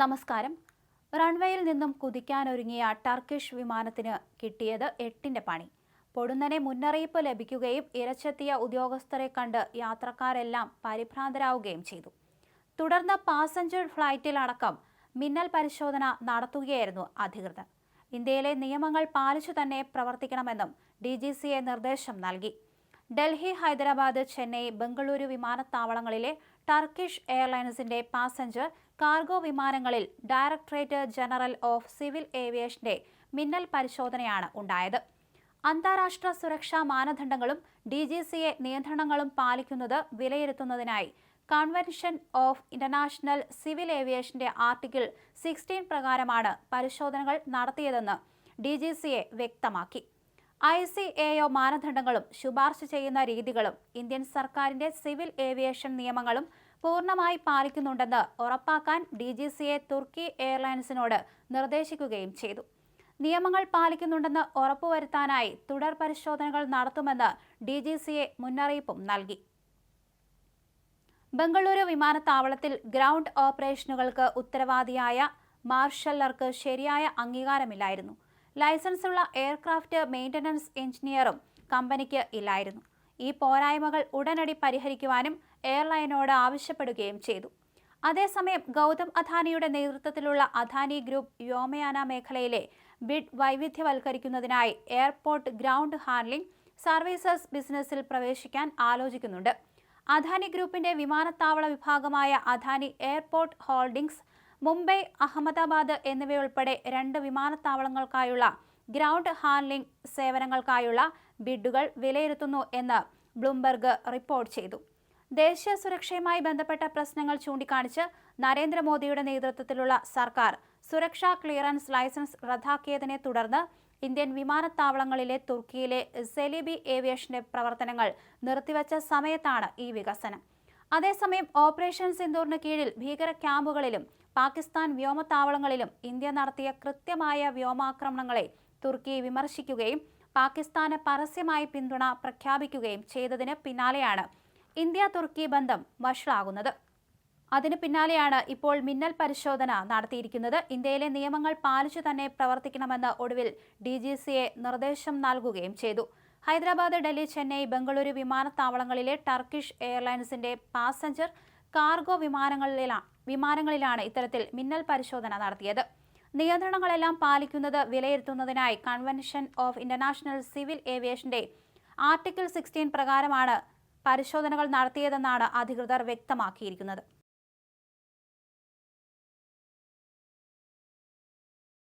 നമസ്കാരം. റൺവേയിൽ നിന്നും കുതിക്കാനൊരുങ്ങിയ ടർക്കിഷ് വിമാനത്തിന് കിട്ടിയത് എട്ടിന്റെ പണി. പൊടുന്നനെ മുന്നറിയിപ്പ് ലഭിക്കുകയും ഇരച്ചെത്തിയ ഉദ്യോഗസ്ഥരെ കണ്ട് യാത്രക്കാരെല്ലാം പരിഭ്രാന്തരാവുകയും ചെയ്തു. തുടർന്ന് പാസഞ്ചർ ഫ്ലൈറ്റിലടക്കം മിന്നൽ പരിശോധന നടത്തുകയായിരുന്നു അധികൃതർ. ഇന്ത്യയിലെ നിയമങ്ങൾ പാലിച്ചു തന്നെ പ്രവർത്തിക്കണമെന്നും ഡി ജി സിയെ നിർദ്ദേശം നൽകി. ഡൽഹി ഹൈദരാബാദ് ചെന്നൈ ബംഗളൂരു വിമാനത്താവളങ്ങളിലെ ടർക്കിഷ് എയർലൈൻസിന്റെ പാസഞ്ചർ കാർഗോ വിമാനങ്ങളിൽ ഡയറക്ടറേറ്റ് ജനറൽ ഓഫ് സിവിൽ ഏവിയേഷന്റെ മിന്നൽ പരിശോധനയാണ് ഉണ്ടായത്. അന്താരാഷ്ട്ര സുരക്ഷാ മാനദണ്ഡങ്ങളും ഡി ജി സി എ നിയന്ത്രണങ്ങളും പാലിക്കുന്നത് വിലയിരുത്തുന്നതിനായി കൺവെൻഷൻ ഓഫ് ഇന്റർനാഷണൽ സിവിൽ ഏവിയേഷന്റെ ആർട്ടിക്കിൾ സിക്സ്റ്റീൻ പ്രകാരമാണ് പരിശോധനകൾ നടത്തിയതെന്ന് ഡി ജി സി എ വ്യക്തമാക്കി. ഐ സി എഒ മാനദണ്ഡങ്ങളും ശുപാർശ ചെയ്യുന്ന രീതികളും ഇന്ത്യൻ സർക്കാരിന്റെ സിവിൽ ഏവിയേഷൻ നിയമങ്ങളും പൂർണമായി പാലിക്കുന്നുണ്ടെന്ന് ഉറപ്പാക്കാൻ ഡി ജി സി എ തുർക്കി എയർലൈൻസിനോട് നിർദ്ദേശിക്കുകയും ചെയ്തു. നിയമങ്ങൾ പാലിക്കുന്നുണ്ടെന്ന് ഉറപ്പുവരുത്താനായി തുടർ പരിശോധനകൾ നടത്തുമെന്ന് ഡി ജി സി എ മുന്നറിയിപ്പും നൽകി. ബംഗളൂരു വിമാനത്താവളത്തിൽ ഗ്രൗണ്ട് ഓപ്പറേഷനുകൾക്ക് ഉത്തരവാദിയായ മാർഷല്ലർക്ക് ശരിയായ അംഗീകാരമില്ലായിരുന്നു. ലൈസൻസുള്ള എയർക്രാഫ്റ്റ് മെയിന്റനൻസ് എഞ്ചിനീയറും കമ്പനിക്ക് ഇല്ലായിരുന്നു. ഈ പോരായ്മകൾ ഉടനടി പരിഹരിക്കുവാനും എയർലൈനോട് ആവശ്യപ്പെടുകയും ചെയ്തു. അതേസമയം ഗൗതം അധാനിയുടെ നേതൃത്വത്തിലുള്ള അധാനി ഗ്രൂപ്പ് വ്യോമയാന മേഖലയിലെ ബിഡ് വൈവിധ്യവൽക്കരിക്കുന്നതിനായി എയർപോർട്ട് ഗ്രൗണ്ട് ഹാൻഡ്ലിംഗ് സർവീസസ് ബിസിനസ്സിൽ പ്രവേശിക്കാൻ ആലോചിക്കുന്നുണ്ട്. അധാനി ഗ്രൂപ്പിന്റെ വിമാനത്താവള വിഭാഗമായ അധാനി എയർപോർട്ട് ഹോൾഡിംഗ്സ് മുംബൈ അഹമ്മദാബാദ് എന്നിവയുൾപ്പെടെ രണ്ട് വിമാനത്താവളങ്ങൾക്കായുള്ള ഗ്രൗണ്ട് ഹാൻഡ്ലിംഗ് സേവനങ്ങൾക്കായുള്ള ബിഡുകൾ വിലയിരുത്തുന്നു എന്ന് ബ്ലൂംബർഗ് റിപ്പോർട്ട് ചെയ്തു. ദേശീയ സുരക്ഷയുമായി ബന്ധപ്പെട്ട പ്രശ്നങ്ങൾ ചൂണ്ടിക്കാണിച്ച് നരേന്ദ്രമോദിയുടെ നേതൃത്വത്തിലുള്ള സർക്കാർ സുരക്ഷാ ക്ലിയറൻസ് ലൈസൻസ് റദ്ദാക്കിയതിനെ തുടർന്ന് ഇന്ത്യൻ വിമാനത്താവളങ്ങളിലെ തുർക്കിയിലെ സെലിബി ഏവിയേഷന്റെ പ്രവർത്തനങ്ങൾ നിർത്തിവച്ച സമയത്താണ് ഈ വികസനം. അതേസമയം ഓപ്പറേഷൻ സിന്ദൂറിന് കീഴിൽ ഭീകര ക്യാമ്പുകളിലും പാകിസ്ഥാൻ വ്യോമത്താവളങ്ങളിലും ഇന്ത്യ നടത്തിയ കൃത്യമായ വ്യോമാക്രമണങ്ങളെ തുർക്കി വിമർശിക്കുകയും പാകിസ്ഥാന് പരസ്യമായി പിന്തുണ പ്രഖ്യാപിക്കുകയും ചെയ്തതിന് പിന്നാലെയാണ് ഇന്ത്യ തുർക്കി ബന്ധം വഷളാകുന്നത്. അതിനു പിന്നാലെയാണ് ഇപ്പോൾ മിന്നൽ പരിശോധന നടത്തിയിരിക്കുന്നത്. ഇന്ത്യയിലെ നിയമങ്ങൾ പാലിച്ചു തന്നെ പ്രവർത്തിക്കണമെന്ന് ഒടുവിൽ ഡി ജി സിയെ നിർദ്ദേശം നൽകുകയും ചെയ്തു. ഹൈദരാബാദ് ഡൽഹി ചെന്നൈ ബംഗളൂരു വിമാനത്താവളങ്ങളിലെ ടർക്കിഷ് എയർലൈൻസിന്റെ പാസഞ്ചർ കാർഗോ വിമാനങ്ങളിലാണ് വിമാനങ്ങളിലാണ് ഇത്തരത്തിൽ മിന്നൽ പരിശോധന നടത്തിയത്. നിയന്ത്രണങ്ങളെല്ലാം പാലിക്കുന്നത് വിലയിരുത്തുന്നതിനായി കൺവെൻഷൻ ഓഫ് ഇന്റർനാഷണൽ സിവിൽ ഏവിയേഷന്റെ ആർട്ടിക്കിൾ സിക്സ്റ്റീൻ പ്രകാരമാണ് പരിശോധനകൾ നടത്തിയതെന്നാണ് അധികൃതർ വ്യക്തമാക്കിയിരിക്കുന്നത്.